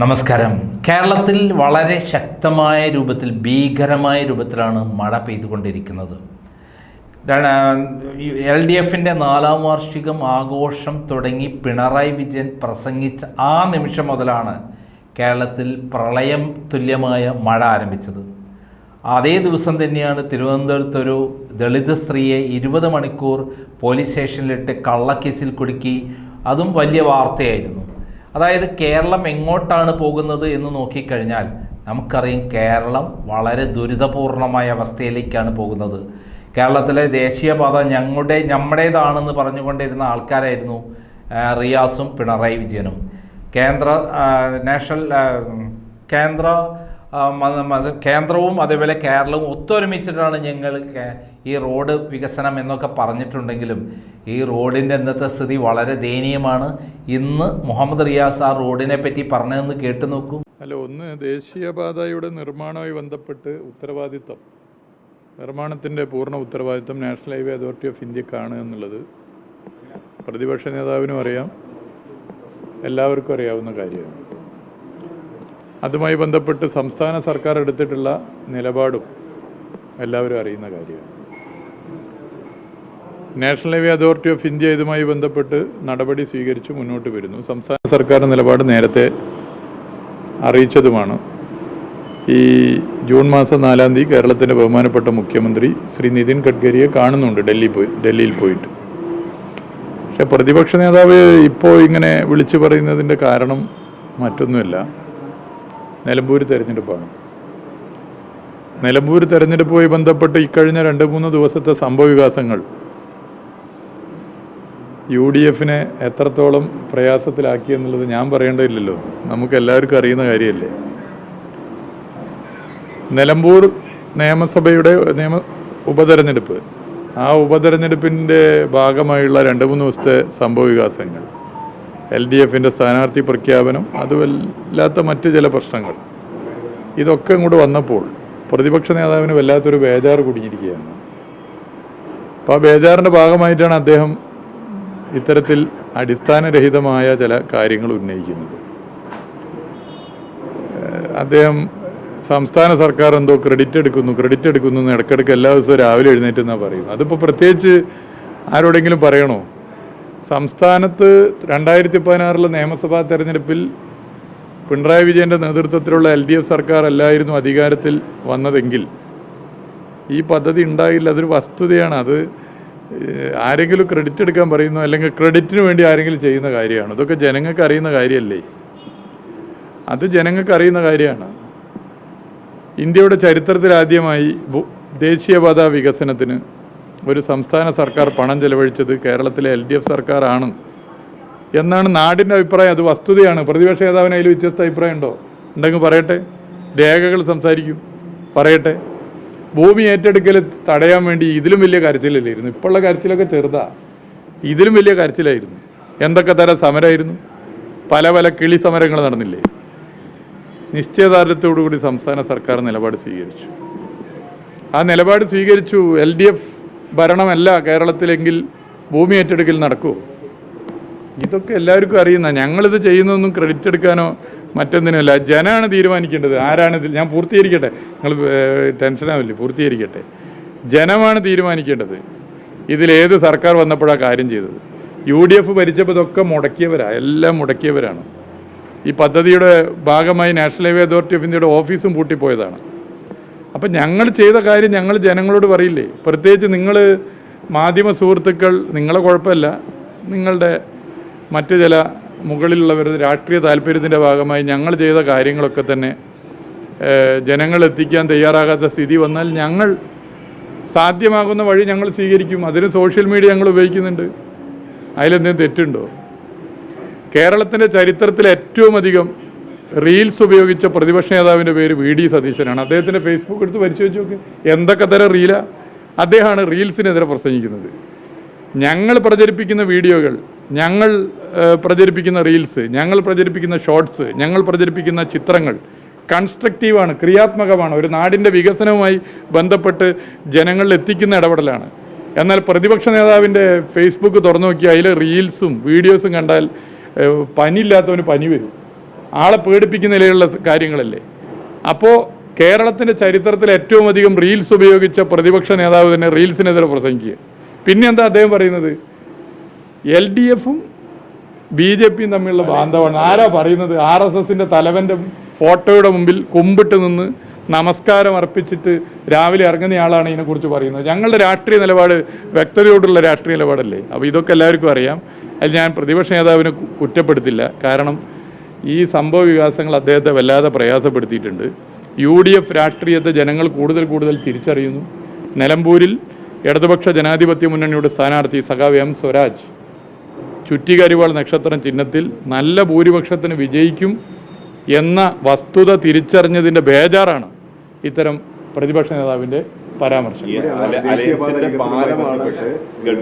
നമസ്കാരം. കേരളത്തിൽ വളരെ ശക്തമായ രൂപത്തിൽ ഭീകരമായ രൂപത്തിലാണ് മഴ പെയ്തുകൊണ്ടിരിക്കുന്നത്. എൽ ഡി എഫിന്റെ നാലാം വാർഷികം ആഘോഷം തുടങ്ങി പിണറായി വിജയൻ പ്രസംഗിച്ച ആ നിമിഷം മുതലാണ് കേരളത്തിൽ പ്രളയം തുല്യമായ മഴ ആരംഭിച്ചത്. അതേ ദിവസം തന്നെയാണ് തിരുവനന്തപുരത്തൊരു ദളിത് സ്ത്രീയെ ഇരുപത് മണിക്കൂർ പോലീസ് സ്റ്റേഷനിലിട്ട് കള്ളക്കേസിൽ കുടുക്കി. അതും വലിയ വാർത്തയായിരുന്നു. അതായത് കേരളം എങ്ങോട്ടാണ് പോകുന്നത് എന്ന് നോക്കിക്കഴിഞ്ഞാൽ നമുക്കറിയാം കേരളം വളരെ ദുരിതപൂർണമായ അവസ്ഥയിലേക്കാണ് പോകുന്നത്. കേരളത്തിലെ ദേശീയപാത ഞങ്ങളുടെ നമ്മുടേതാണെന്ന് പറഞ്ഞുകൊണ്ടിരുന്ന ആൾക്കാരായിരുന്നു റിയാസും പിണറായി വിജയനും. കേന്ദ്ര നാഷണൽ കേന്ദ്ര കേന്ദ്രവും അതേപോലെ കേരളവും ഒത്തൊരുമിച്ചിട്ടാണ് ഞങ്ങൾ ഈ റോഡ് വികസനം എന്നൊക്കെ പറഞ്ഞിട്ടുണ്ടെങ്കിലും ഈ റോഡിന്റെ ഇന്നത്തെ സ്ഥിതി വളരെ ദയനീയമാണ്. ഇന്ന് മുഹമ്മദ് റിയാസ് ആ റോഡിനെ പറ്റി പറഞ്ഞതെന്ന് കേട്ടു നോക്കൂ. അല്ല ഒന്ന് ദേശീയപാതയുടെ നിർമ്മാണവുമായി ബന്ധപ്പെട്ട് ഉത്തരവാദിത്തം നിർമ്മാണത്തിന്റെ പൂർണ ഉത്തരവാദിത്തം നാഷണൽ ഹൈവേ അതോറിറ്റി ഓഫ് ഇന്ത്യക്കാണ് എന്നുള്ളത് പ്രതിപക്ഷ നേതാവിനും അറിയാം. എല്ലാവർക്കും അറിയാവുന്ന കാര്യമാണ്. അതുമായി ബന്ധപ്പെട്ട് സംസ്ഥാന സർക്കാർ എടുത്തിട്ടുള്ള നിലപാടും എല്ലാവരും അറിയുന്ന കാര്യമാണ്. National highway authority of India ഇതുമായി ബന്ധപ്പെട്ട് നടപടി സ്വീകരിച്ച് മുന്നോട്ട് വരുന്നു. സംസ്ഥാന സർക്കാർ നിലപാട് നേരത്തെ അറിയിച്ചതുമാണ്. ഈ ജൂൺ മാസം നാലാം തീയതി കേരളത്തിന്റെ ബഹുമാനപ്പെട്ട മുഖ്യമന്ത്രി ശ്രീ നിതിൻ ഗഡ്കരിയെ കാണുന്നുണ്ട് ഡൽഹി പോയി ഡൽഹിയിൽ പോയിട്ട്. പക്ഷെ പ്രതിപക്ഷ നേതാവ് ഇപ്പോൾ ഇങ്ങനെ വിളിച്ചു പറയുന്നതിന്റെ കാരണം മറ്റൊന്നുമല്ല. നിലമ്പൂർ തെരഞ്ഞെടുപ്പാണ്. നിലമ്പൂർ തെരഞ്ഞെടുപ്പുമായി ബന്ധപ്പെട്ട് ഇക്കഴിഞ്ഞ രണ്ട് മൂന്ന് ദിവസത്തെ സംഭവ വികാസങ്ങൾ യു ഡി എഫിനെ എത്രത്തോളം പ്രയാസത്തിലാക്കി എന്നുള്ളത് ഞാൻ പറയേണ്ടതില്ലല്ലോ. നമുക്ക് എല്ലാവർക്കും അറിയുന്ന കാര്യമല്ലേ? നിലമ്പൂർ നിയമസഭയുടെ നിയമ ഉപതെരഞ്ഞെടുപ്പ്. ആ ഉപതെരഞ്ഞെടുപ്പിന്റെ ഭാഗമായുള്ള രണ്ട് മൂന്ന് ദിവസത്തെ സംഭവ വികാസങ്ങൾ. എൽ ഡി എഫിന്റെ സ്ഥാനാർത്ഥി പ്രഖ്യാപനം അതുമല്ലാത്ത മറ്റ് ചില പ്രശ്നങ്ങൾ. ഇതൊക്കെ ഇങ്ങോട്ട് വന്നപ്പോൾ പ്രതിപക്ഷ നേതാവിന് വല്ലാത്തൊരു ബേജാറ് കുടിഞ്ഞിരിക്കുകയാണ് അപ്പോൾ ആ ബേജാറിന്റെ ഭാഗമായിട്ടാണ് അദ്ദേഹം ഇത്തരത്തിൽ അടിസ്ഥാനരഹിതമായ ചില കാര്യങ്ങൾ ഉന്നയിക്കുന്നത്. അദ്ദേഹം സംസ്ഥാന സർക്കാർ എന്തോ ക്രെഡിറ്റ് എടുക്കുന്നു ക്രെഡിറ്റ് എടുക്കുന്നു എന്ന് ഇടയ്ക്കിടയ്ക്ക് എല്ലാ ദിവസവും രാവിലെ എഴുന്നേറ്റ് എന്നാണ് പറയുന്നത്. അതിപ്പോൾ പ്രത്യേകിച്ച് ആരോടെങ്കിലും പറയണോ? സംസ്ഥാനത്ത് രണ്ടായിരത്തി പതിനാറിലെ നിയമസഭാ തെരഞ്ഞെടുപ്പിൽ പിണറായി വിജയന്റെ നേതൃത്വത്തിലുള്ള എൽ ഡി എഫ് സർക്കാർ അല്ലായിരുന്നു അധികാരത്തിൽ വന്നതെങ്കിൽ ഈ പദ്ധതി ഉണ്ടായില്ല അതൊരു വസ്തുതയാണ്. അത് ആരെങ്കിലും ക്രെഡിറ്റ് എടുക്കാൻ പറയുന്നു അല്ലെങ്കിൽ ക്രെഡിറ്റിന് വേണ്ടി ആരെങ്കിലും ചെയ്യുന്ന കാര്യമാണ്? ഇതൊക്കെ ജനങ്ങൾക്ക് അറിയുന്ന കാര്യമല്ലേ? അത് ജനങ്ങൾക്ക് അറിയുന്ന കാര്യമാണ്. ഇന്ത്യയുടെ ഭൂ- ദേശീയപാത വികസനത്തിന് ഒരു സംസ്ഥാന സർക്കാർ പണം ചെലവഴിച്ചത് കേരളത്തിലെ എൽ ഡി എഫ് സർക്കാരാണ്. എന്നാണ് നാടിന്റെ അഭിപ്രായം. അത് വസ്തുതയാണ്. പ്രതിപക്ഷ നേതാവിന് അതിൽ വ്യത്യസ്ത അഭിപ്രായം ഉണ്ടോ ഉണ്ടെങ്കിൽ പറയട്ടെ. രേഖകൾ സംസാരിക്കും. പറയട്ടെ. ഭൂമി ഏറ്റെടുക്കൽ തടയാൻ വേണ്ടി ഇതിലും വലിയ കരച്ചിലല്ലായിരുന്നു ഇപ്പോഴുള്ള കരച്ചിലൊക്കെ ചെറുതാ. ഇതിലും വലിയ കരച്ചിലായിരുന്നു. എന്തൊക്കെ തരം സമരമായിരുന്നു പല പല കിളി സമരങ്ങൾ നടന്നില്ലേ? നിശ്ചയദാർഢ്യത്തോടുകൂടി സംസ്ഥാന സർക്കാർ നിലപാട് സ്വീകരിച്ചു. ആ നിലപാട് സ്വീകരിച്ചു എൽ ഡി എഫ് ഭരണമല്ല കേരളത്തിലെങ്കിൽ ഭൂമി ഏറ്റെടുക്കൽ നടക്കുമോ ഇതൊക്കെ എല്ലാവർക്കും അറിയുന്ന ഞങ്ങളിത് ചെയ്യുന്നതൊന്നും ക്രെഡിറ്റ് എടുക്കാനോ മറ്റൊന്നിനുമല്ല ജനമാണ് തീരുമാനിക്കേണ്ടത്. ആരാണ് ഇതിൽ ഞാൻ പൂർത്തീകരിക്കട്ടെ. നിങ്ങൾ ടെൻഷനാവില്ലേ പൂർത്തീകരിക്കട്ടെ. ജനമാണ് തീരുമാനിക്കേണ്ടത്. ഇതിലേത് സർക്കാർ വന്നപ്പോഴാണ് കാര്യം ചെയ്തത്? യു ഡി എഫ് ഭരിച്ചപ്പോൾ ഇതൊക്കെ മുടക്കിയവരാണ് എല്ലാം മുടക്കിയവരാണ്. ഈ പദ്ധതിയുടെ ഭാഗമായി നാഷണൽ ഹൈവേ അതോറിറ്റി ഓഫ് ഇന്ത്യയുടെ ഓഫീസും പൂട്ടിപ്പോയതാണ്. അപ്പം ഞങ്ങൾ ചെയ്ത കാര്യം ഞങ്ങൾ ജനങ്ങളോട് പറയില്ലേ? പ്രത്യേകിച്ച് നിങ്ങൾ മാധ്യമ സുഹൃത്തുക്കൾ നിങ്ങളെ കുഴപ്പമില്ല. നിങ്ങളുടെ മറ്റു ചില മുകളിലുള്ളവരുടെ രാഷ്ട്രീയ താല്പര്യത്തിന്റെ ഭാഗമായി ഞങ്ങൾ ചെയ്ത കാര്യങ്ങളൊക്കെ തന്നെ ജനങ്ങളെത്തിക്കാൻ തയ്യാറാകാത്ത സ്ഥിതി വന്നാൽ ഞങ്ങൾ സാധ്യമാകുന്ന വഴി ഞങ്ങൾ സ്വീകരിക്കും. അതിന് സോഷ്യൽ മീഡിയ ഞങ്ങൾ ഉപയോഗിക്കുന്നുണ്ട്. അതിലെന്തെങ്കിലും തെറ്റുണ്ടോ? കേരളത്തിന്റെ ചരിത്രത്തിൽ ഏറ്റവും അധികം റീൽസ് ഉപയോഗിച്ച പ്രതിപക്ഷ നേതാവിന്റെ പേര് വി ഡി സതീശനാണ്. അദ്ദേഹത്തിന്റെ ഫേസ്ബുക്ക് എടുത്ത് പരിശോധിച്ച് നോക്ക്. എന്തൊക്കെ തരം റീലാ? അദ്ദേഹമാണ് റീൽസിനെതിരെ പ്രസംഗിക്കുന്നത്. ഞങ്ങൾ പ്രചരിപ്പിക്കുന്ന വീഡിയോകൾ ഞങ്ങൾ പ്രചരിപ്പിക്കുന്ന റീൽസ് ഞങ്ങൾ പ്രചരിപ്പിക്കുന്ന ഷോർട്സ് ഞങ്ങൾ പ്രചരിപ്പിക്കുന്ന ചിത്രങ്ങൾ കൺസ്ട്രക്റ്റീവാണ് ക്രിയാത്മകമാണ്. ഒരു നാടിന്റെ വികസനവുമായി ബന്ധപ്പെട്ട് ജനങ്ങളിൽ എത്തിക്കുന്ന ഇടപെടലാണ്. എന്നാൽ പ്രതിപക്ഷ നേതാവിന്റെ ഫേസ്ബുക്ക് തുറന്നു നോക്കി അതിൽ റീൽസും വീഡിയോസും കണ്ടാൽ പനിയില്ലാത്തവന് പനി വരും. ആളെ പേടിപ്പിക്കുന്ന നിലയിലുള്ള കാര്യങ്ങളല്ലേ. അപ്പോൾ കേരളത്തിന്റെ ചരിത്രത്തിൽ ഏറ്റവും അധികം റീൽസ് ഉപയോഗിച്ച പ്രതിപക്ഷ നേതാവ് തന്നെ റീൽസിനെതിരെ പ്രസംഗിക്കുക. പിന്നെ എന്താ അദ്ദേഹം പറയുന്നത്? എൽ ഡി എഫും ബി ജെ പിയും തമ്മിലുള്ള ബാന്ധവമാണ് ആരാ പറയുന്നത്? ആർ എസ് എസിന്റെ തലവന്റെ ഫോട്ടോയുടെ മുമ്പിൽ കുമ്പിട്ട് നിന്ന് നമസ്കാരം അർപ്പിച്ചിട്ട് രാവിലെ ഇറങ്ങുന്നയാളാണ് ഇതിനെക്കുറിച്ച് പറയുന്നത്. ഞങ്ങളുടെ രാഷ്ട്രീയ നിലപാട് വ്യക്തതയോടുള്ള രാഷ്ട്രീയ നിലപാടല്ലേ? അപ്പോൾ ഇതൊക്കെ എല്ലാവർക്കും അറിയാം. അതിൽ ഞാൻ പ്രതിപക്ഷ നേതാവിനെ കുറ്റപ്പെടുത്തില്ല. കാരണം ഈ സംഭവ വികാസങ്ങൾ അദ്ദേഹത്തെ വല്ലാതെ പ്രയാസപ്പെടുത്തിയിട്ടുണ്ട്. യു ഡി എഫ് രാഷ്ട്രീയത്തെ ജനങ്ങൾ കൂടുതൽ കൂടുതൽ തിരിച്ചറിയുന്നു. നിലമ്പൂരിൽ ഇടതുപക്ഷ ജനാധിപത്യ മുന്നണിയുടെ സ്ഥാനാർത്ഥി സഖാവ് എം സ്വരാജ് ചുറ്റികരിവാൾ നക്ഷത്രം ചിഹ്നത്തിൽ നല്ല ഭൂരിപക്ഷത്തിന് വിജയിക്കും എന്ന വസ്തുത തിരിച്ചറിഞ്ഞതിന്റെ ബേജാറാണ് ഇത്തരം പ്രതിപക്ഷ നേതാവിന്റെ പരാമർശം.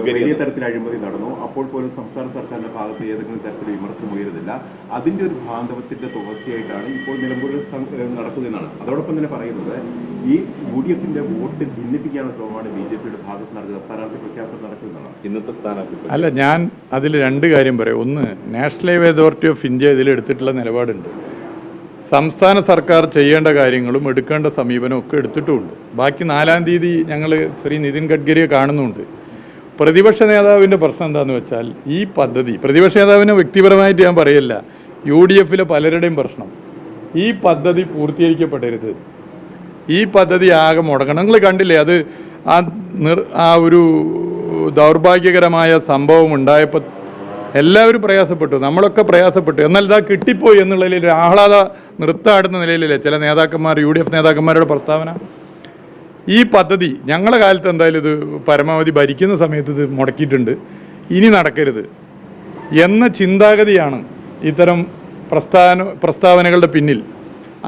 വലിയ തരത്തിൽ അഴിമതി നടന്നു. അപ്പോൾ പോലും സംസ്ഥാന സർക്കാരിന്റെ ഭാഗത്ത് ഏതെങ്കിലും തരത്തിൽ വിമർശനം ഉയരുന്നില്ല. അതിന്റെ ഒരു ഭാന്തവത്തിന്റെ തുടർച്ചയായിട്ടാണ് ഇപ്പോൾ നിലമ്പൂരിൽ നടക്കുന്നതെന്നാണ് അതോടൊപ്പം തന്നെ പറയുന്നത് ഈ യു ഡി എഫിന്റെ വോട്ട് ഭിന്നിപ്പിക്കാനുള്ള ശ്രമമാണ് ബി ജെ പിയുടെ ഭാഗത്ത് നടക്കുക സ്ഥാനാർത്ഥി പ്രഖ്യാപനം നടക്കുന്നതാണ്. ഇന്നത്തെ സ്ഥാനാർത്ഥി അല്ല ഞാൻ അതിൽ രണ്ട് കാര്യം പറയാം. ഒന്ന് national highway authority of India ഇതിൽ എടുത്തിട്ടുള്ള നിലപാടുണ്ട്. സംസ്ഥാന സർക്കാർ ചെയ്യേണ്ട കാര്യങ്ങളും എടുക്കേണ്ട സമീപനവും ഒക്കെ എടുത്തിട്ടുമുണ്ട്. ബാക്കി നാലാം തീയതി ഞങ്ങൾ ശ്രീ നിതിൻ ഗഡ്കരിയെ കാണുന്നുണ്ട്. പ്രതിപക്ഷ നേതാവിന്റെ പ്രശ്നം എന്താണെന്ന് വെച്ചാൽ ഈ പദ്ധതി പ്രതിപക്ഷ നേതാവിനെ വ്യക്തിപരമായിട്ട് ഞാൻ പറയല്ല യു ഡി എഫിലെ പലരുടെയും പ്രശ്നം. ഈ പദ്ധതി പൂർത്തീകരിക്കപ്പെടരുത്. ഈ പദ്ധതി ആകെ മുടങ്ങണം. നിങ്ങൾ കണ്ടില്ലേ അത് ആ നിർ ആ ഒരു ദൗർഭാഗ്യകരമായ സംഭവം ഉണ്ടായപ്പോൾ എല്ലാവരും പ്രയാസപ്പെട്ടു നമ്മളൊക്കെ പ്രയാസപ്പെട്ടു. എന്നാൽ ഇതാ കിട്ടിപ്പോയി എന്നുള്ളതിൽ ഒരു ആഹ്ലാദ നൃത്തമാടുന്ന നിലയിലല്ലേ ചില നേതാക്കന്മാർ യു ഡി എഫ് നേതാക്കന്മാരുടെ പ്രസ്താവന? ഈ പദ്ധതി ഞങ്ങളുടെ കാലത്ത് എന്തായാലും ഇത് പരമാവധി ഭരിക്കുന്ന സമയത്ത് ഇത് മുടക്കിയിട്ടുണ്ട്. ഇനി നടക്കരുത് എന്ന ചിന്താഗതിയാണ് ഇത്തരം പ്രസ്താവന പ്രസ്താവനകളുടെ പിന്നിൽ.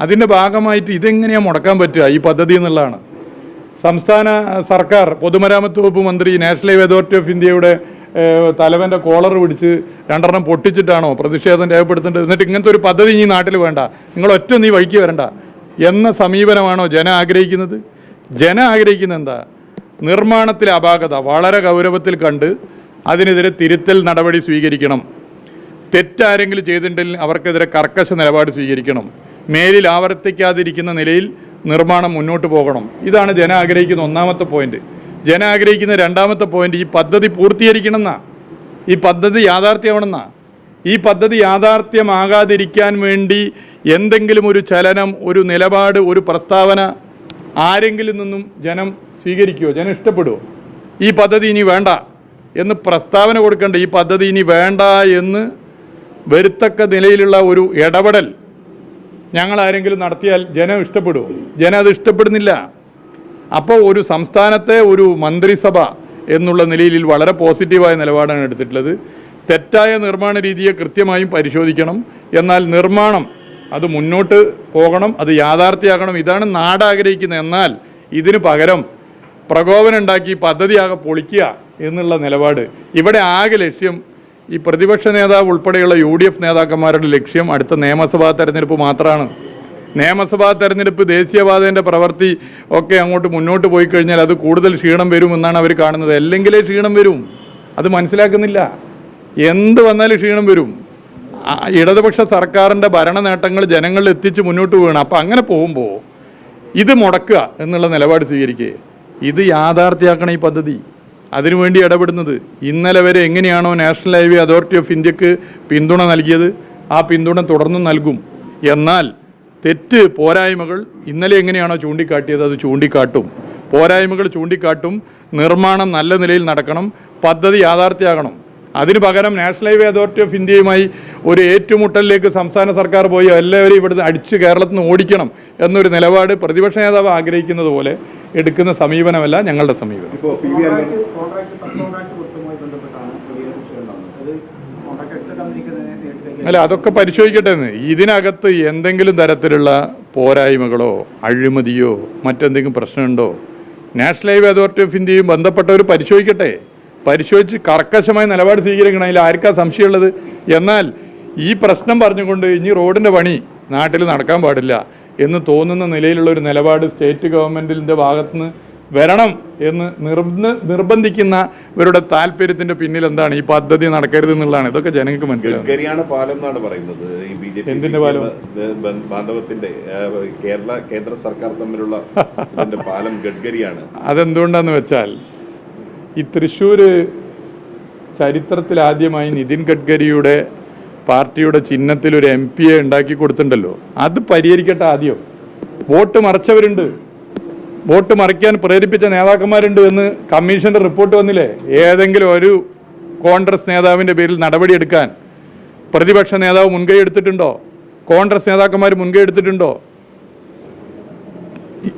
അതിന്റെ ഭാഗമായിട്ട് ഇതെങ്ങനെയാണ് മുടക്കാൻ പറ്റുക ഈ പദ്ധതി എന്നുള്ളതാണ്. സംസ്ഥാന സർക്കാർ പൊതുമരാമത്ത് വകുപ്പ് മന്ത്രി നാഷണൽ ഹൈവേ അതോറിറ്റി ഓഫ് ഇന്ത്യയുടെ തലവന്റെ കോളർ പിടിച്ച് രണ്ടെണ്ണം പൊട്ടിച്ചിട്ടാണോ പ്രതിഷേധം രേഖപ്പെടുത്തേണ്ടത്? എന്നിട്ട് ഇങ്ങനത്തെ ഒരു പദ്ധതി ഈ നാട്ടിൽ വേണ്ട. നിങ്ങൾ ഒറ്റ നീ വഴിക്ക് വരണ്ട. എന്ന സമീപനമാണോ ജന ആഗ്രഹിക്കുന്നത്? ജന ആഗ്രഹിക്കുന്നത് എന്താ? നിർമ്മാണത്തിലെ അപാകത വളരെ ഗൗരവത്തിൽ കണ്ട് അതിനെതിരെ തിരുത്തൽ നടപടി സ്വീകരിക്കണം. തെറ്റാരെങ്കിലും ചെയ്തിട്ടുണ്ടെങ്കിൽ അവർക്കെതിരെ കർക്കശ നിലപാട് സ്വീകരിക്കണം. മേലിൽ ആവർത്തിക്കാതിരിക്കുന്ന നിലയിൽ നിർമ്മാണം മുന്നോട്ട് പോകണം. ഇതാണ് ജന ആഗ്രഹിക്കുന്ന ഒന്നാമത്തെ പോയിന്റ് ജന ആഗ്രഹിക്കുന്ന രണ്ടാമത്തെ പോയിന്റ് ഈ പദ്ധതി പൂർത്തീകരിക്കണമെന്നാ? ഈ പദ്ധതി യാഥാർത്ഥ്യമാണെന്നാ? ഈ പദ്ധതി യാഥാർത്ഥ്യമാകാതിരിക്കാൻ വേണ്ടി എന്തെങ്കിലും ഒരു ചലനം ഒരു നിലപാട് ഒരു പ്രസ്താവന ആരെങ്കിലും നിന്നും ജനം സ്വീകരിക്കുമോ ജനം ഇഷ്ടപ്പെടുമോ ഈ പദ്ധതി ഇനി വേണ്ട എന്ന് പ്രസ്താവന കൊടുക്കേണ്ട ഈ പദ്ധതി ഇനി വേണ്ട എന്ന് വരുത്തക്ക നിലയിലുള്ള ഒരു ഇടപെടൽ ഞങ്ങൾ ആരെങ്കിലും നടത്തിയാൽ ജനം ഇഷ്ടപ്പെടുമോ ജനം അത് ഇഷ്ടപ്പെടുന്നില്ല. അപ്പോൾ ഒരു സംസ്ഥാനത്തെ ഒരു മന്ത്രിസഭ എന്നുള്ള നിലയിൽ വളരെ പോസിറ്റീവായ നിലപാടാണ് എടുത്തിട്ടുള്ളത്. തെറ്റായ നിർമ്മാണ രീതിയെ കൃത്യമായും പരിശോധിക്കണം. എന്നാൽ നിർമ്മാണം അത് മുന്നോട്ട് പോകണം അത് യാഥാർത്ഥ്യമാകണം ഇതാണ് നാട് ആഗ്രഹിക്കുന്നത് എന്നാൽ ഇതിന് പകരം പ്രകോപനം ഉണ്ടാക്കി പദ്ധതിയാകെ പൊളിക്കുക എന്നുള്ള നിലപാട്. ഇവിടെ ആകെ ലക്ഷ്യം ഈ പ്രതിപക്ഷ നേതാവ് ഉൾപ്പെടെയുള്ള യു ഡി എഫ് നേതാക്കന്മാരുടെ ലക്ഷ്യം അടുത്ത നിയമസഭാ തെരഞ്ഞെടുപ്പ് മാത്രമാണ്. നിയമസഭാ തെരഞ്ഞെടുപ്പ് ദേശീയപാതേന്റെ പ്രവൃത്തി ഒക്കെ അങ്ങോട്ട് മുന്നോട്ട് പോയി കഴിഞ്ഞാൽ അത് കൂടുതൽ ക്ഷീണം വരുമെന്നാണ് അവർ കാണുന്നത്. അല്ലെങ്കിലേ ക്ഷീണം വരും. അത് മനസ്സിലാക്കുന്നില്ല. എന്ത് വന്നാലും ക്ഷീണം വരും. ഇടതുപക്ഷ സർക്കാരിന്റെ ഭരണ നേട്ടങ്ങൾ ജനങ്ങളിൽ എത്തിച്ച് മുന്നോട്ട് പോവുകയാണ് അപ്പം അങ്ങനെ പോകുമ്പോൾ ഇത് മുടക്കുക എന്നുള്ള നിലപാട് സ്വീകരിക്കുക ഇത് യാഥാർത്ഥ്യമാക്കണം ഈ പദ്ധതി. അതിനുവേണ്ടി ഇടപെടുന്നത്. ഇന്നലെ വരെ എങ്ങനെയാണോ നാഷണൽ ഹൈവേ അതോറിറ്റി ഓഫ് ഇന്ത്യയ്ക്ക് പിന്തുണ നൽകിയത്. ആ പിന്തുണ തുടർന്നും നൽകും. എന്നാൽ തെറ്റ് പോരായ്മകൾ ഇന്നലെ എങ്ങനെയാണോ ചൂണ്ടിക്കാട്ടിയത് അത് ചൂണ്ടിക്കാട്ടും. പോരായ്മകൾ ചൂണ്ടിക്കാട്ടും. നിർമ്മാണം നല്ല നിലയിൽ നടക്കണം. പദ്ധതി യാഥാർത്ഥ്യമാകണം അതിന് പകരം നാഷണൽ ഹൈവേ അതോറിറ്റി ഓഫ് ഇന്ത്യയുമായി ഒരു ഏറ്റുമുട്ടലിലേക്ക് സംസ്ഥാന സർക്കാർ പോയി എല്ലാവരും ഇവിടുന്ന് അടിച്ച് കേരളത്തിൽ നിന്ന് ഓടിക്കണം എന്നൊരു നിലപാട് പ്രതിപക്ഷ നേതാവ് ആഗ്രഹിക്കുന്നത് പോലെ എടുക്കുന്ന സമീപനമല്ല ഞങ്ങളുടെ സമീപനം. അല്ല അതൊക്കെ പരിശോധിക്കട്ടെ എന്ന്. ഇതിനകത്ത് എന്തെങ്കിലും തരത്തിലുള്ള പോരായ്മകളോ അഴിമതിയോ മറ്റെന്തെങ്കിലും പ്രശ്നമുണ്ടോ? നാഷണൽ ഹൈവേ അതോറിറ്റി ഓഫ് ഇന്ത്യയും ബന്ധപ്പെട്ടവർ പരിശോധിക്കട്ടെ. പരിശോധിച്ച് കർക്കശമായ നിലപാട് സ്വീകരിക്കണം. അതിൽ ആർക്കാ സംശയമുള്ളത്? എന്നാൽ ഈ പ്രശ്നം പറഞ്ഞുകൊണ്ട് ഇനി റോഡിന്റെ പണി നാട്ടിൽ നടക്കാൻ പാടില്ല എന്ന് തോന്നുന്ന നിലയിലുള്ള ഒരു നിലപാട് സ്റ്റേറ്റ് ഗവൺമെന്റിന്റെ ഭാഗത്തുനിന്ന് വരണം എന്ന് നിർബന്ധ നിർബന്ധിക്കുന്നവരുടെ താല്പര്യത്തിന്റെ പിന്നിൽ എന്താണ്? ഈ പദ്ധതി നടക്കരുത് എന്നുള്ളതാണ്. ഇതൊക്കെ ജനങ്ങൾക്ക് മനസ്സിലാവും പാലം എന്നാണ് പറയുന്നത്. ഈ ബി ജെ എന്തിന്റെ പാലം? ബാന്ധവത്തിന്റെ കേരള കേന്ദ്ര സർക്കാർ തമ്മിലുള്ള പാലം ഗഡ്കരിയാണ്. അതെന്തുകൊണ്ടാന്ന് വെച്ചാൽ ഈ തൃശ്ശൂർ ചരിത്രത്തിൽ ആദ്യമായി നിതിൻ ഗഡ്കരിയുടെ പാർട്ടിയുടെ ചിഹ്നത്തിൽ ഒരു എം പിയെ ഉണ്ടാക്കി കൊടുത്തിട്ടുണ്ടല്ലോ. അത് പരിഹരിക്കട്ടെ ആദ്യം. വോട്ട് മറച്ചവരുണ്ട്. വോട്ട് മറിക്കാൻ പ്രേരിപ്പിച്ച നേതാക്കന്മാരുണ്ട് എന്ന് കമ്മീഷന്റെ റിപ്പോർട്ട് വന്നില്ലേ? ഏതെങ്കിലും ഒരു കോൺഗ്രസ് നേതാവിന്റെ പേരിൽ നടപടിയെടുക്കാൻ പ്രതിപക്ഷ നേതാവ് മുൻകൈ എടുത്തിട്ടുണ്ടോ? കോൺഗ്രസ് നേതാക്കന്മാർ മുൻകൈ എടുത്തിട്ടുണ്ടോ?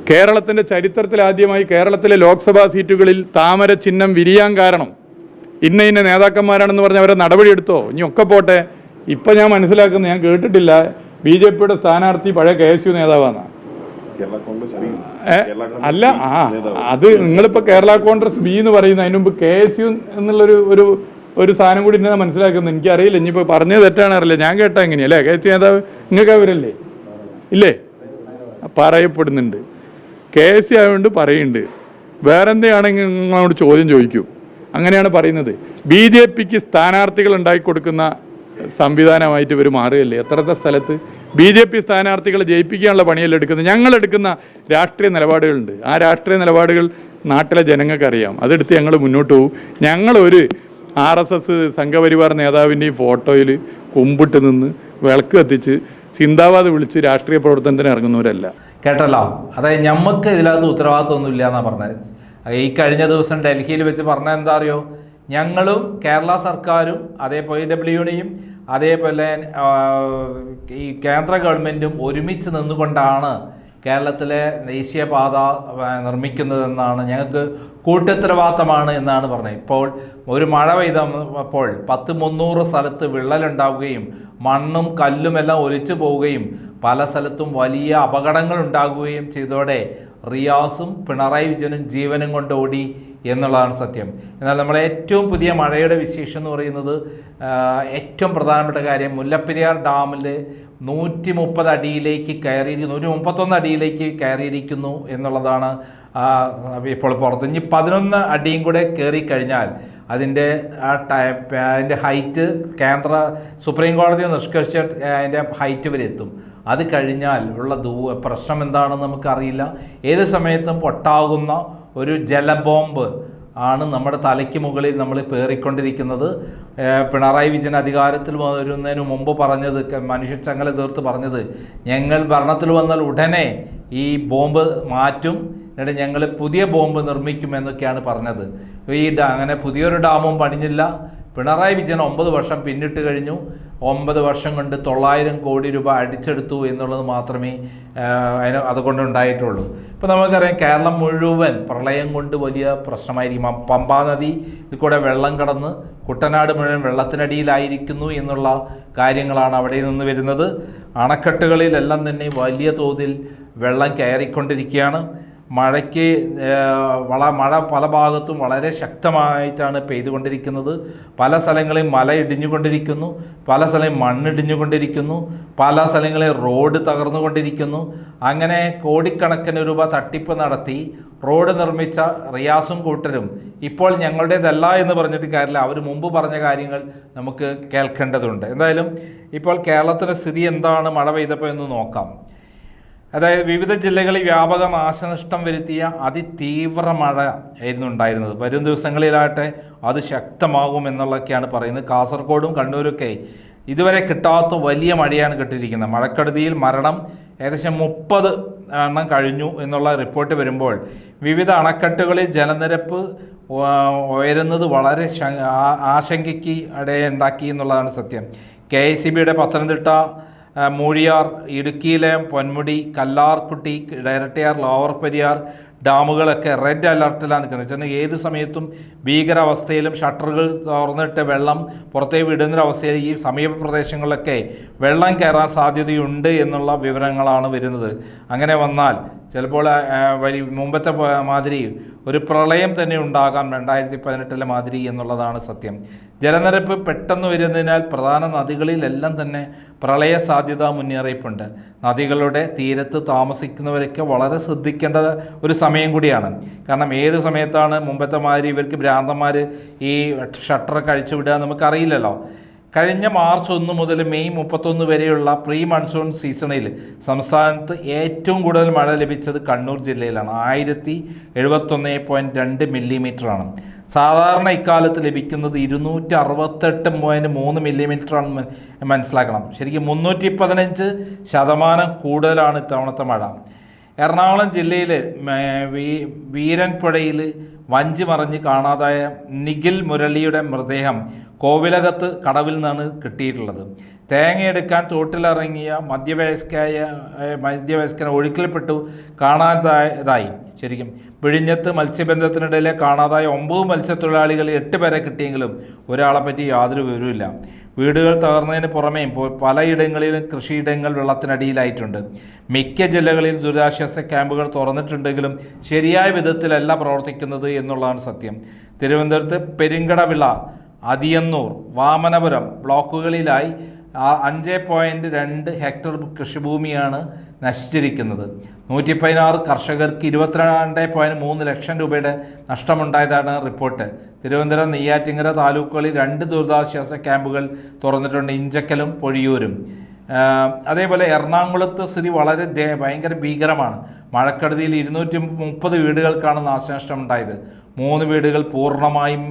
കേരളത്തിന്റെ ചരിത്രത്തിൽ ആദ്യമായി കേരളത്തിലെ ലോക്സഭാ സീറ്റുകളിൽ താമര ചിഹ്നം വിരിയാൻ കാരണം ഇന്ന ഇന്ന നേതാക്കന്മാരാണെന്ന് പറഞ്ഞ് അവരെ നടപടിയെടുത്തോ? ഇനി ഒക്കെ പോട്ടെ. ഇപ്പം ഞാൻ മനസ്സിലാക്കുന്നത് ഞാൻ കേട്ടിട്ടില്ല. ബി ജെ പിയുടെ സ്ഥാനാർത്ഥി പഴയ കെ എസ് യു നേതാവാണ്. അല്ല ആ. അത് നിങ്ങളിപ്പോൾ കേരള കോൺഗ്രസ് ബി എന്ന് പറയുന്ന അതിന് മുമ്പ് കെ എസ് യു എന്നുള്ളൊരു ഒരു ഒരു സാധനം കൂടി ഞാൻ മനസ്സിലാക്കുന്നത് എനിക്കറിയില്ല. ഇനിയിപ്പോൾ പറഞ്ഞത് തെറ്റാണ് അറിയില്ല. ഞാൻ കേട്ടാ എങ്ങനെയല്ലേ കെ എസ് യു നേതാവ് നിങ്ങൾക്ക് അവരല്ലേ? ഇല്ലേ? പറയപ്പെടുന്നുണ്ട്. കെ എസ് സി ആയതുകൊണ്ട് പറയുന്നുണ്ട്. വേറെന്തെയാണെങ്കിൽ നിങ്ങളോട് ചോദ്യം ചോദിക്കൂ. അങ്ങനെയാണ് പറയുന്നത്. ബി ജെ പിക്ക് സ്ഥാനാർത്ഥികൾ ഉണ്ടാക്കി കൊടുക്കുന്ന സംവിധാനമായിട്ട് ഇവർ മാറുകയല്ലേ? എത്രത്തെ സ്ഥലത്ത് ബി ജെ പി സ്ഥാനാർത്ഥികളെ ജയിപ്പിക്കാനുള്ള പണിയല്ലേ എടുക്കുന്നത്? ഞങ്ങൾ എടുക്കുന്ന രാഷ്ട്രീയ നിലപാടുകളുണ്ട്. ആ രാഷ്ട്രീയ നിലപാടുകൾ നാട്ടിലെ ജനങ്ങൾക്കറിയാം അതെടുത്ത് ഞങ്ങൾ മുന്നോട്ട് പോകും. ഞങ്ങളൊരു ആർ എസ് എസ് സംഘപരിവാർ നേതാവിന്റെയും ഫോട്ടോയിൽ കുമ്പിട്ട് നിന്ന് വിളക്ക് കത്തിച്ച് സിന്ദാബാദ് വിളിച്ച് രാഷ്ട്രീയ പ്രവർത്തനത്തിന് ഇറങ്ങുന്നവരല്ല. കേട്ടല്ലോ? അതായത് ഞമ്മക്ക് ഇതിനകത്ത് ഉത്തരവാദിത്വമൊന്നും ഇല്ല എന്നാണ് പറഞ്ഞത് ഈ കഴിഞ്ഞ ദിവസം ഡൽഹിയിൽ വെച്ച് പറഞ്ഞ എന്താ അറിയോ? ഞങ്ങളും കേരള സർക്കാരും അതേപോലെ ഡബ്ല്യുഡിയും അതേപോലെ ഈ കേന്ദ്ര ഗവൺമെന്റും ഒരുമിച്ച് നിന്നുകൊണ്ടാണ് കേരളത്തിലെ ദേശീയപാത നിർമ്മിക്കുന്നതെന്നാണ് ഞങ്ങൾക്ക് കൂട്ടുത്തരവാദിത്തമാണ് എന്നാണ് പറഞ്ഞത്. ഇപ്പോൾ ഒരു മഴ പെയ്തപ്പോൾ പത്ത് മുന്നൂറ് സ്ഥലത്ത് വിള്ളലുണ്ടാവുകയും മണ്ണും കല്ലുമെല്ലാം ഒലിച്ചു പോവുകയും പല സ്ഥലത്തും വലിയ അപകടങ്ങൾ ഉണ്ടാകുകയും ചെയ്തതോടെ റിയാസും പിണറായി വിജയനും ജീവനും കൊണ്ട് ഓടി എന്നുള്ളതാണ് സത്യം. എന്നാൽ നമ്മുടെ ഏറ്റവും പുതിയ മഴയുടെ വിശേഷം എന്ന് പറയുന്നത് ഏറ്റവും പ്രധാനപ്പെട്ട കാര്യം മുല്ലപ്പെരിയാർ ഡാമിൽ നൂറ്റി മുപ്പത് അടിയിലേക്ക് കയറിയിരിക്കുന്നു. നൂറ്റി മുപ്പത്തൊന്ന് അടിയിലേക്ക് കയറിയിരിക്കുന്നു എന്നുള്ളതാണ് ഇപ്പോൾ പുറത്ത്. ഇനി പതിനൊന്ന് അടിയും കൂടെ കയറി കഴിഞ്ഞാൽ അതിന്റെ ആ ടൈം അതിന്റെ ഹൈറ്റ് കേന്ദ്ര സുപ്രീം കോടതി നിഷ്കർഷിച്ച അതിന്റെ ഹൈറ്റ് വരെ എത്തും. അത് കഴിഞ്ഞാൽ ഉള്ള ദൂ പ്രശ്നം എന്താണെന്ന് നമുക്കറിയില്ല. ഏത് സമയത്തും പൊട്ടാകുന്ന ഒരു ജലബോംബ് ആണ് നമ്മുടെ തലയ്ക്ക് മുകളിൽ നമ്മൾ പേറിക്കൊണ്ടിരിക്കുന്നത്. പിണറായി വിജയൻ അധികാരത്തിൽ വരുന്നതിന് മുമ്പ് പറഞ്ഞത് മനുഷ്യ ചങ്ങല തീർത്ത് പറഞ്ഞത് ഞങ്ങൾ ഭരണത്തിൽ വന്നാൽ ഉടനെ ഈ ബോംബ് മാറ്റും എന്നിട്ട് ഞങ്ങൾ പുതിയ ബോംബ് നിർമ്മിക്കുമെന്നൊക്കെയാണ് പറഞ്ഞത്. ഈ അങ്ങനെ പുതിയൊരു ഡാമും പണിഞ്ഞില്ല. പിണറായി വിജയൻ ഒമ്പത് വർഷം പിന്നിട്ട് കഴിഞ്ഞു. ഒമ്പത് വർഷം കൊണ്ട് തൊള്ളായിരം കോടി രൂപ അടിച്ചെടുത്തു എന്നുള്ളത് മാത്രമേ അതിന് അതുകൊണ്ട് ഉണ്ടായിട്ടുള്ളൂ. ഇപ്പോൾ നമുക്കറിയാം കേരളം മുഴുവൻ പ്രളയം കൊണ്ട് വലിയ പ്രശ്നമായിരിക്കും. പമ്പാ നദി ഇതിൽ കൂടെ വെള്ളം കടന്ന് കുട്ടനാട് മുഴുവൻ വെള്ളത്തിനടിയിലായിരിക്കുന്നു എന്നുള്ള കാര്യങ്ങളാണ് അവിടെ നിന്ന് വരുന്നത്. അണക്കെട്ടുകളിലെല്ലാം തന്നെ വലിയ തോതിൽ വെള്ളം കയറിക്കൊണ്ടിരിക്കുകയാണ്. മഴയ്ക്ക് വള മഴ പല ഭാഗത്തും വളരെ ശക്തമായിട്ടാണ് പെയ്തുകൊണ്ടിരിക്കുന്നത്. പല സ്ഥലങ്ങളിൽ മല ഇടിഞ്ഞുകൊണ്ടിരിക്കുന്നു. പല സ്ഥലങ്ങളിൽ മണ്ണിടിഞ്ഞുകൊണ്ടിരിക്കുന്നു പല സ്ഥലങ്ങളിൽ റോഡ് തകർന്നുകൊണ്ടിരിക്കുന്നു. അങ്ങനെ കോടിക്കണക്കിന് രൂപ തട്ടിപ്പ് നടത്തി റോഡ് നിർമ്മിച്ച റിയാസും കൂട്ടരും. ഇപ്പോൾ ഞങ്ങളുടേതല്ല എന്ന് പറഞ്ഞിട്ട് കാര്യമില്ല. അവർ മുമ്പ് പറഞ്ഞ കാര്യങ്ങൾ നമുക്ക് കേൾക്കേണ്ടതുണ്ട്. എന്തായാലും ഇപ്പോൾ കേരളത്തിന്റെ സ്ഥിതി എന്താണ്? മഴ പെയ്തപ്പോൾ എന്ന് നോക്കാം. അതായത് വിവിധ ജില്ലകളിൽ വ്യാപക നാശനഷ്ടം വരുത്തിയ അതിതീവ്ര മഴ ആയിരുന്നു ഉണ്ടായിരുന്നത്. വരും ദിവസങ്ങളിലാകട്ടെ അത് ശക്തമാകും എന്നുള്ളതൊക്കെയാണ് പറയുന്നത്. കാസർഗോഡും കണ്ണൂരൊക്കെ ഇതുവരെ കിട്ടാത്ത വലിയ മഴയാണ് കിട്ടിയിരിക്കുന്നത് മഴക്കെടുതിയിൽ മരണം ഏകദേശം മുപ്പത് എണ്ണം കഴിഞ്ഞു എന്നുള്ള റിപ്പോർട്ട് വരുമ്പോൾ വിവിധ അണക്കെട്ടുകളിൽ ജലനിരപ്പ് ഉയരുന്നത് വളരെ ആശങ്കയ്ക്ക് ഇടയുണ്ടാക്കി എന്നുള്ളതാണ് സത്യം. കെ ഐ സി ബിയുടെ പത്തനംതിട്ട മൂഴിയാർ ഇടുക്കിയിലെ പൊന്മുടി കല്ലാർകുട്ടി ഇരട്ടയാർ ലോവർ പെരിയാർ ഡാമുകളൊക്കെ റെഡ് അലർട്ടിലാണ് നിൽക്കുന്നത്. വെച്ചാൽ ഏത് സമയത്തും ഭീകരാവസ്ഥയിലും ഷട്ടറുകൾ തുറന്നിട്ട് വെള്ളം പുറത്തേക്ക് വിടുന്നൊരവസ്ഥയിൽ ഈ സമീപ പ്രദേശങ്ങളിലൊക്കെ വെള്ളം കയറാൻ സാധ്യതയുണ്ട് എന്നുള്ള വിവരങ്ങളാണ് വരുന്നത്. അങ്ങനെ വന്നാൽ ചിലപ്പോൾ വലിയ മുമ്പത്തെ മാതിരി ഒരു പ്രളയം തന്നെ ഉണ്ടാകാം രണ്ടായിരത്തി പതിനെട്ടിലെ മാതിരി എന്നുള്ളതാണ് സത്യം. ജലനിരപ്പ് പെട്ടെന്ന് വരുന്നതിനാൽ പ്രധാന നദികളിലെല്ലാം തന്നെ പ്രളയ സാധ്യത മുന്നറിയിപ്പുണ്ട്. നദികളുടെ തീരത്ത് താമസിക്കുന്നവരൊക്കെ വളരെ ശ്രദ്ധിക്കേണ്ട ഒരു സമയം കൂടിയാണ്. കാരണം ഏത് സമയത്താണ് മുമ്പത്തെ മാതിരി ഇവർക്ക് ഭ്രാന്തന്മാർ ഈ ഷട്ടറൊക്കെ അഴിച്ചുവിടുക നമുക്കറിയില്ലല്ലോ. കഴിഞ്ഞ മാർച്ച് ഒന്ന് മുതൽ മെയ് മുപ്പത്തൊന്ന് വരെയുള്ള പ്രീ മൺസൂൺ സീസണിൽ സംസ്ഥാനത്ത് ഏറ്റവും കൂടുതൽ മഴ ലഭിച്ചത് കണ്ണൂർ ജില്ലയിലാണ്. ആയിരത്തി എഴുപത്തൊന്ന് പോയിന്റ് രണ്ട് മില്ലിമീറ്ററാണ് സാധാരണ ഇക്കാലത്ത് ലഭിക്കുന്നത് ഇരുന്നൂറ്റി അറുപത്തെട്ട് പോയിന്റ് മൂന്ന് മില്ലിമീറ്ററാണെന്ന് മനസ്സിലാക്കണം. ശരിക്കും മുന്നൂറ്റി പതിനഞ്ച് ശതമാനം കൂടുതലാണ് ഇത്തവണത്തെ മഴ. എറണാകുളം ജില്ലയിൽ വീരൻപുഴയിൽ വഞ്ചി മറിഞ്ഞ് കാണാതായ നിഖിൽ മുരളിയുടെ മൃതദേഹം കോവിലകത്ത് കടവിൽ നിന്നാണ് കിട്ടിയിട്ടുള്ളത്. തേങ്ങയെടുക്കാൻ തോട്ടിലിറങ്ങിയ മധ്യവയസ്കയായ ഏഹ്, മധ്യവയസ്കനെ ഒഴുക്കിൽപ്പെട്ടു കാണാതായതായി. ശരിക്കും വിഴിഞ്ഞത്ത് മത്സ്യബന്ധത്തിനിടയിലെ കാണാതായ ഒമ്പത് മത്സ്യത്തൊഴിലാളികളിൽ എട്ട് പേരെ കിട്ടിയെങ്കിലും ഒരാളെ പറ്റി യാതൊരു വിവരവുമില്ല. വീടുകൾ തകർന്നതിന് പുറമേ പലയിടങ്ങളിലും കൃഷിയിടങ്ങൾ വെള്ളത്തിനടിയിലായിട്ടുണ്ട്. മിക്ക ജില്ലകളിൽ ദുരിതാശ്വാസ ക്യാമ്പുകൾ തുറന്നിട്ടുണ്ടെങ്കിലും ശരിയായ വിധത്തിലല്ല പ്രവർത്തിക്കുന്നത് എന്നുള്ളതാണ് സത്യം. തിരുവനന്തപുരത്ത് പെരിങ്കടവിള അതിയന്നൂർ വാമനപുരം ബ്ലോക്കുകളിലായി അഞ്ച് പോയിന്റ് രണ്ട് ഹെക്ടർ കൃഷിഭൂമിയാണ് നശിച്ചിരിക്കുന്നത്. നൂറ്റി പതിനാറ് കർഷകർക്ക് ഇരുപത്തിരണ്ട് പോയിന്റ് മൂന്ന് ലക്ഷം രൂപയുടെ നഷ്ടമുണ്ടായതാണ് റിപ്പോർട്ട്. തിരുവനന്തപുരം നെയ്യാറ്റിങ്ങര താലൂക്കുകളിൽ രണ്ട് ദുരിതാശ്വാസ ക്യാമ്പുകൾ തുറന്നിട്ടുണ്ട്. ഇഞ്ചക്കലും പൊഴിയൂരും. അതേപോലെ എറണാകുളത്ത് സ്ഥിതി വളരെ ഭയങ്കര ഭീകരമാണ്. മഴക്കെടുതിയിൽ ഇരുന്നൂറ്റി മുപ്പത് വീടുകൾക്കാണ് നാശനഷ്ടം ഉണ്ടായത്. മൂന്ന് വീടുകൾ പൂർണമായും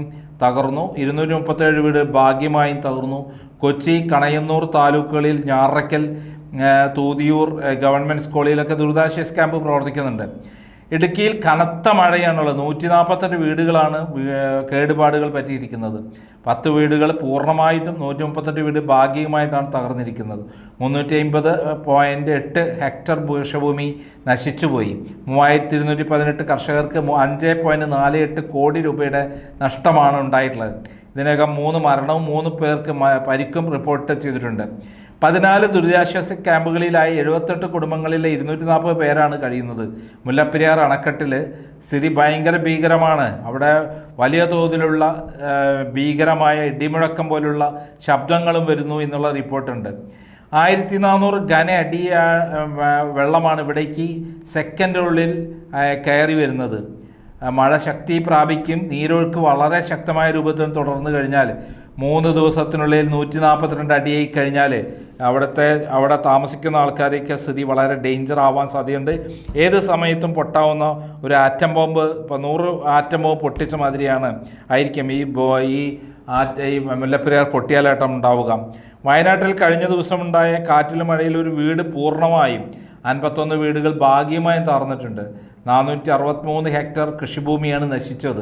തകർന്നു. ഇരുന്നൂറ്റി മുപ്പത്തേഴ് വീട് ഭാഗ്യമായും തകർന്നു. കൊച്ചി കണയന്നൂർ താലൂക്കുകളിൽ ഞാറക്കൽ തൂതിയൂർ ഗവൺമെന്റ് സ്കൂളിലൊക്കെ ദുരിതാശ്വാസ ക്യാമ്പ് പ്രവർത്തിക്കുന്നുണ്ട്. ഇടുക്കിയിൽ കനത്ത മഴയാണുള്ളത്. നൂറ്റി നാൽപ്പത്തെട്ട് വീടുകളാണ് കേടുപാടുകൾ പറ്റിയിരിക്കുന്നത്. പത്ത് വീടുകൾ പൂർണമായിട്ടും നൂറ്റി മുപ്പത്തെട്ട് വീട് ഭാഗികമായിട്ടാണ് തകർന്നിരിക്കുന്നത്. മുന്നൂറ്റി അമ്പത് പോയിന്റ് എട്ട് ഹെക്ടർ ഭൂഷഭൂമി നശിച്ചുപോയി. മൂവായിരത്തി ഇരുന്നൂറ്റി പതിനെട്ട് കർഷകർക്ക് അഞ്ച് പോയിന്റ് നാല് എട്ട് കോടി രൂപയുടെ നഷ്ടമാണ് ഉണ്ടായിട്ടുള്ളത്. ഇതിനകം മൂന്ന് മരണവും മൂന്ന് പേർക്ക് പരിക്കും റിപ്പോർട്ട് ചെയ്തിട്ടുണ്ട്. പതിനാല് ദുരിതാശ്വാസ ക്യാമ്പുകളിലായി എഴുപത്തെട്ട് കുടുംബങ്ങളിലെ ഇരുന്നൂറ്റി നാൽപ്പത് പേരാണ് കഴിയുന്നത്. മുല്ലപ്പെരിയാർ അണക്കെട്ടിൽ സ്ഥിതി ഭയങ്കര ഭീകരമാണ്. അവിടെ വലിയ തോതിലുള്ള ഭീകരമായ ഇടിമുഴക്കം പോലുള്ള ശബ്ദങ്ങളും വരുന്നു എന്നുള്ള റിപ്പോർട്ടുണ്ട്. ആയിരത്തി നാനൂറ് ഘന അടി വെള്ളമാണ് ഇവിടേക്ക് സെക്കൻഡുള്ളിൽ കയറി വരുന്നത്. മഴ ശക്തി പ്രാപിക്കും നീരൊഴുക്ക് വളരെ ശക്തമായ രൂപത്തിൽ തുടർന്നു കഴിഞ്ഞാൽ മൂന്ന് ദിവസത്തിനുള്ളിൽ നൂറ്റി നാൽപ്പത്തിരണ്ട് അടിയായി കഴിഞ്ഞാൽ അവിടുത്തെ അവിടെ താമസിക്കുന്ന ആൾക്കാരെയൊക്കെ സ്ഥിതി വളരെ ഡേഞ്ചർ ആവാൻ സാധ്യതയുണ്ട്. ഏത് സമയത്തും പൊട്ടാവുന്ന ഒരു ആറ്റം ബോംബ് ഇപ്പോൾ നൂറ് ആറ്റം ബോംബ് പൊട്ടിച്ച മാതിരിയാണ് ആയിരിക്കും ഈ ബോ ഈ ആറ്റ ഈ മുല്ലപ്പെരിയാർ പൊട്ടിയാലേട്ടം ഉണ്ടാവുക. വയനാട്ടിൽ കഴിഞ്ഞ ദിവസം ഉണ്ടായ കാറ്റിലും മഴയിലും ഒരു വീട് പൂർണമായും അൻപത്തൊന്ന് വീടുകൾ ഭാഗികമായും തകർന്നിട്ടുണ്ട്. നാനൂറ്റി അറുപത്തിമൂന്ന് ഹെക്ടർ കൃഷിഭൂമിയാണ് നശിച്ചത്.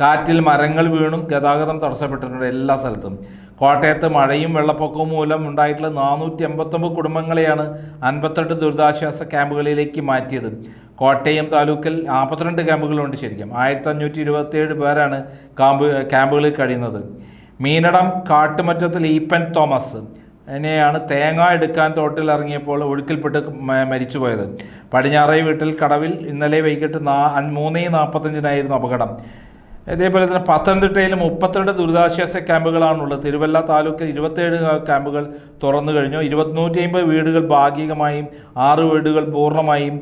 കാറ്റിൽ മരങ്ങൾ വീണും ഗതാഗതം തടസ്സപ്പെട്ടിട്ടുണ്ട് എല്ലാ സ്ഥലത്തും. കോട്ടയത്ത് മഴയും വെള്ളപ്പൊക്കവും മൂലം ഉണ്ടായിട്ടുള്ള നാനൂറ്റി എൺപത്തൊമ്പത് കുടുംബങ്ങളെയാണ് അൻപത്തെട്ട് ദുരിതാശ്വാസ ക്യാമ്പുകളിലേക്ക് മാറ്റിയത്. കോട്ടയം താലൂക്കിൽ നാൽപ്പത്തിരണ്ട് ക്യാമ്പുകളുണ്ട് ശരിക്കും. ആയിരത്തി അഞ്ഞൂറ്റി ഇരുപത്തിയേഴ് പേരാണ് ക്യാമ്പ് ക്യാമ്പുകളിൽ കഴിയുന്നത്. മീനടം കാട്ടുമറ്റത്തിൽ ഈപ്പൻ തോമസ് എന്നെയാണ് തേങ്ങ എടുക്കാൻ തോട്ടിലിറങ്ങിയപ്പോൾ ഒഴുക്കിൽപ്പെട്ട് മരിച്ചുപോയത്. പടിഞ്ഞാറേ വീട്ടിൽ കടവിൽ ഇന്നലെ വൈകിട്ട് നാ മൂന്നേ നാൽപ്പത്തഞ്ചിനായിരുന്നു അപകടം. അതേപോലെ തന്നെ പത്തനംതിട്ടയിൽ മുപ്പത്തിരണ്ട് ദുരിതാശ്വാസ ക്യാമ്പുകളാണുള്ളത്. തിരുവല്ല താലൂക്കിൽ ഇരുപത്തേഴ് ക്യാമ്പുകൾ തുറന്നു കഴിഞ്ഞു. ഇരുപത്തിനൂറ്റി അമ്പത് വീടുകൾ ഭാഗികമായും ആറ് വീടുകൾ പൂർണമായും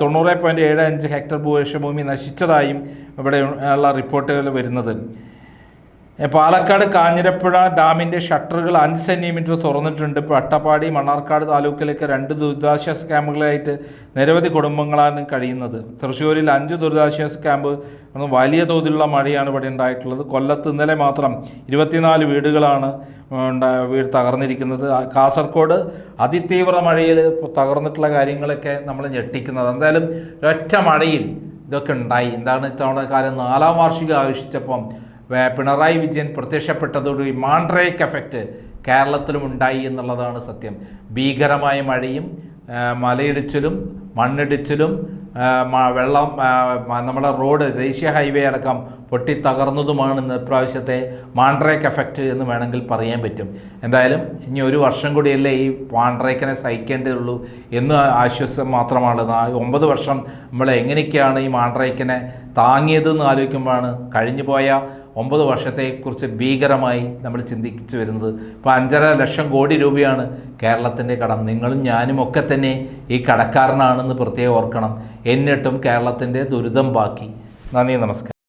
തൊണ്ണൂറ് പോയിന്റ് ഏഴ് അഞ്ച് ഹെക്ടർ ഭൂമിശഭൂമി നശിച്ചതായും ഇവിടെ ഉള്ള റിപ്പോർട്ടുകൾ വരുന്നത്. പാലക്കാട് കാഞ്ഞിരപ്പുഴ ഡാമിന്റെ ഷട്ടറുകൾ അഞ്ച് സെന്റിമീറ്റർ തുറന്നിട്ടുണ്ട്. ഇപ്പോൾ അട്ടപ്പാടി മണ്ണാർക്കാട് താലൂക്കിലേക്ക് രണ്ട് ദുരിതാശ്വാസ ക്യാമ്പുകളായിട്ട് നിരവധി കുടുംബങ്ങളാണ് കഴിയുന്നത്. തൃശ്ശൂരിൽ അഞ്ച് ദുരിതാശ്വാസ ക്യാമ്പ് വലിയ തോതിലുള്ള മഴയാണ് ഇവിടെ ഉണ്ടായിട്ടുള്ളത്. കൊല്ലത്ത് ഇന്നലെ മാത്രം ഇരുപത്തിനാല് വീടുകളാണ് വീട് തകർന്നിരിക്കുന്നത്. കാസർഗോഡ് അതിതീവ്ര മഴയിൽ തകർന്നിട്ടുള്ള കാര്യങ്ങളൊക്കെ നമ്മൾ ഞെട്ടിക്കുന്നത്. എന്തായാലും ഒറ്റ മഴയിൽ ഇതൊക്കെ ഉണ്ടായി. എന്താണ് ഇത്തവണ കാലം? നാലാം വാർഷികം ആഘോഷിച്ചപ്പം വേ- പിണറായി വിജയൻ പ്രത്യക്ഷപ്പെട്ടതോടുകൂടി മാൻഡ്രേക്ക് എഫക്റ്റ് കേരളത്തിലും ഉണ്ടായി എന്നുള്ളതാണ് സത്യം. ഭീകരമായ മഴയും മലയിടിച്ചിലും മണ്ണിടിച്ചിലും വെള്ളം നമ്മുടെ റോഡ് ദേശീയ ഹൈവേ അടക്കം പൊട്ടിത്തകർന്നതുമാണ് ഇന്ന് ഇപ്രാവശ്യത്തെ മാൻഡ്രേക്ക് എഫക്റ്റ് എന്ന് വേണമെങ്കിൽ പറയാൻ പറ്റും. എന്തായാലും ഇനി ഒരു വർഷം കൂടിയല്ലേ ഈ മാൻഡ്രേക്കിനെ സഹിക്കേണ്ടതുള്ളൂ എന്ന് ആശ്വാസം മാത്രമാണ്. ഒമ്പത് വർഷം നമ്മൾ എങ്ങനെയൊക്കെയാണ് ഈ മാൻഡ്രേക്കിനെ താങ്ങിയതെന്ന് ആലോചിക്കുമ്പോഴാണ് കഴിഞ്ഞു പോയ ഒമ്പത് വർഷത്തെക്കുറിച്ച് ഭീകരമായി നമ്മൾ ചിന്തിച്ചു വരുന്നത്. ഇപ്പോൾ അഞ്ചര ലക്ഷം കോടി രൂപയാണ് കേരളത്തിന്റെ കടം. നിങ്ങളും ഞാനും ഒക്കെ തന്നെ ഈ കടക്കാരനാണെന്ന് പ്രത്യേകം ഓർക്കണം. എന്നിട്ടും കേരളത്തിന്റെ ദുരിതം ബാക്കി. നന്ദി നമസ്കാരം.